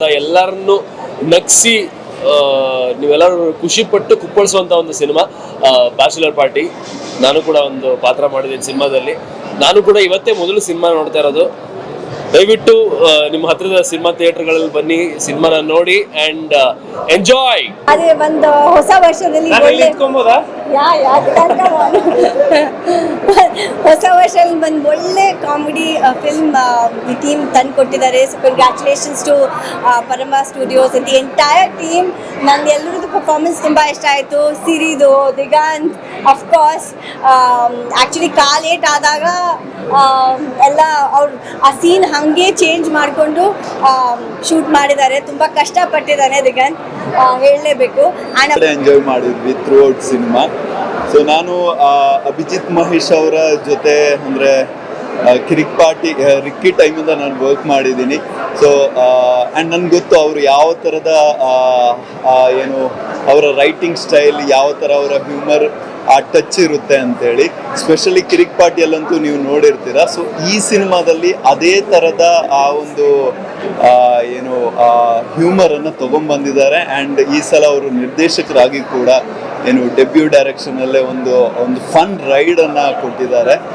ಎಲ್ಲರನ್ನು ನಗ್ಸಿ ಆ, ನೀವೆಲ್ಲರೂ ಖುಷಿ ಪಟ್ಟು ಕುಪ್ಪಳಿಸುವಂತ ಒಂದು ಸಿನಿಮಾ ಬ್ಯಾಚುಲರ್ ಪಾರ್ಟಿ. ನಾನು ಕೂಡ ಒಂದು ಪಾತ್ರ ಮಾಡಿದ್ದೀನಿ ಸಿನಿಮಾದಲ್ಲಿ. ನಾನು ಕೂಡ ಇವತ್ತೇ ಮೊದಲು ಸಿನಿಮಾ ನೋಡ್ತಾ ಇರೋದು. ದಯವಿಟ್ಟು ಆ, ನಿಮ್ಮ ಹತ್ರದ ಸಿನಿಮಾ ಥಿಯೇಟರ್ಗಳಲ್ಲಿ ಬನ್ನಿ ಸಿನಿಮಾನ ನೋಡಿ ಅಂಡ್ ಎಂಜಾಯ್ ಅದೇ ಒಂದು ಹೊಸ ವರ್ಷದಲ್ಲಿ ವರ್ಷದಲ್ಲಿ ಒಂದು ಒಳ್ಳೆ ಕಾಮಿಡಿ ಫಿಲ್ಮ್ ಈ ಟೀಮ್ ತಂದು ಕೊಟ್ಟಿದ್ದಾರೆ. So congratulations to Parama studios the entire team ನಂದು ಎಲ್ಲರದ್ದು ಪರ್ಫಾರ್ಮೆನ್ಸ್ ತುಂಬ ಇಷ್ಟ ಆಯಿತು. ಸಿರಿದು, Diganth of course actually call late ಆದಾಗ ಎಲ್ಲ ಅವ್ರು, ಆ ಸೀನ್ ಹಾಗೆ ಚೇಂಜ್ ಮಾಡಿಕೊಂಡು ಶೂಟ್ ಮಾಡಿದ್ದಾರೆ. ತುಂಬ ಕಷ್ಟಪಟ್ಟಿದ್ದಾನೆ ದಿಗಂತ್. ಹೇಳಲೇಬೇಕು. ಎಂಜಾಯ್ ಮಾಡಿದ್ವಿ ಥ್ರೂ ಔಟ್ ಸಿನಿಮಾ ಸೊ ನಾನು ಅಭಿಜಿತ್ ಮಹೇಶ್ ಅವರ ಜೊತೆ ಅಂದರೆ ಕಿರಿಕ್ ಪಾರ್ಟಿ ರಿಕ್ಕಿ ಟೈಮಿಂದ ನಾನು ವರ್ಕ್ ಮಾಡಿದ್ದೀನಿ. ಸೊ ಆ್ಯಂಡ್ ನನಗೆ ಗೊತ್ತು ಅವರು ಯಾವ ಥರದ ಏನು, ಅವರ ರೈಟಿಂಗ್ ಸ್ಟೈಲ್ ಯಾವ ಥರ ಅವರ ಹ್ಯೂಮರ್ ಆ ಟಚ್ ಇರುತ್ತೆ ಅಂತೇಳಿ. ಸ್ಪೆಷಲಿ ಕಿರಿಕ್ ಪಾರ್ಟಿಯಲ್ಲಂತೂ ನೀವು ನೋಡಿರ್ತೀರ. ಸೊ ಈ ಸಿನಿಮಾದಲ್ಲಿ ಅದೇ ಥರದ ಆ ಒಂದು ಏನು ಹ್ಯೂಮರ್ ಅನ್ನು ತಗೊಂಡ್ಬಂದಿದ್ದಾರೆ ಆ್ಯಂಡ್ ಈ ಸಲ ಅವರು ನಿರ್ದೇಶಕರಾಗಿ ಕೂಡ, ಏನು ಡೆಬ್ಯೂ ಡೈರೆಕ್ಷನಲ್ಲೇ ಒಂದು ಒಂದು ಫನ್ ರೈಡ್ ಅನ್ನ ಕೊಟ್ಟಿದ್ದಾರೆ.